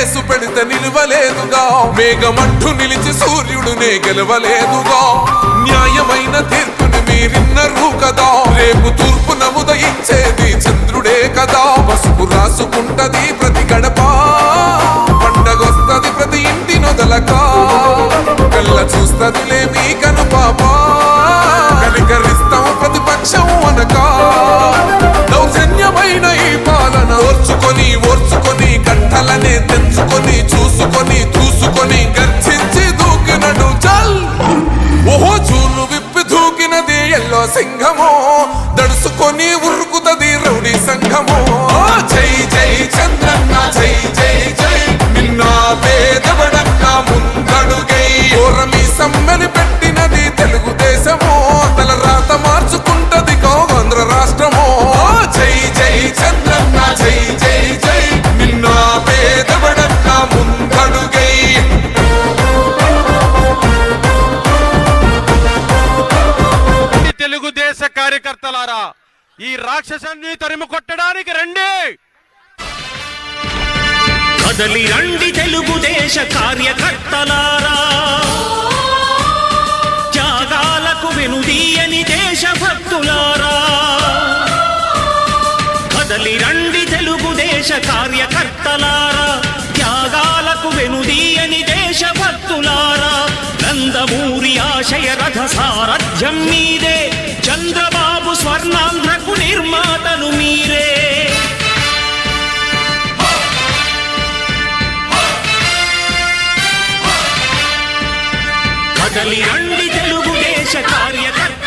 న్యాయమైన పెడితే నిలవలేదుగా. మేఘమంటూ నిలిచి సూర్యుడునే గెలవలేదుగా. న్యాయమైన తీర్పుని మీరిన్నరు కదా. రేపు తూర్పు నముదయించేది చంద్రుడే కదా. పసుపు రాసుకుంటది ప్రతి గడప. పండగొస్తది ప్రతి ఇంటి నొదలక. కళ్ళ చూస్తదిలే మీ కను పాప కనికరిస్తాం ప్రతిపక్షం అనకా ఓర్చుకొని ఓర్చుకొని కట్టలనే తెంచుకొని చూసుకొని చూసుకొని గర్జించి దూకినడు చల్ ఓహో చూలు విప్పి దూకినది ఎల్లో సింహమో. దడుసుకొని ఉరుకుతది రౌడీ సంఘమో. జై జై చంద్రన్న జై జై జై. నిన్న పేదవడక్క ముందడుగై. ఓరమి సమ్మెలి పెట్టినది కార్యకర్తలారా ఈ రాక్షసాన్ని తరిమి కొట్టడానికి రండి! కదలి రండి తెలుగుదేశ కార్యకర్తలారా! త్యాగాలకు వెనుదీయని దేశభక్తులారా! కదలి రండి తెలుగుదేశ కార్యకర్తలారా! త్యాగాలకు వెనుదీయని దేశభక్తులారా! నందమూరి ఆశయ రథసార రాజ్యం మీదే చంద్రబాబు స్వర్ణాంధ్రకు నిర్మాతలు మీరే. కదలి రండి తెలుగుదేశ కార్యకర్త.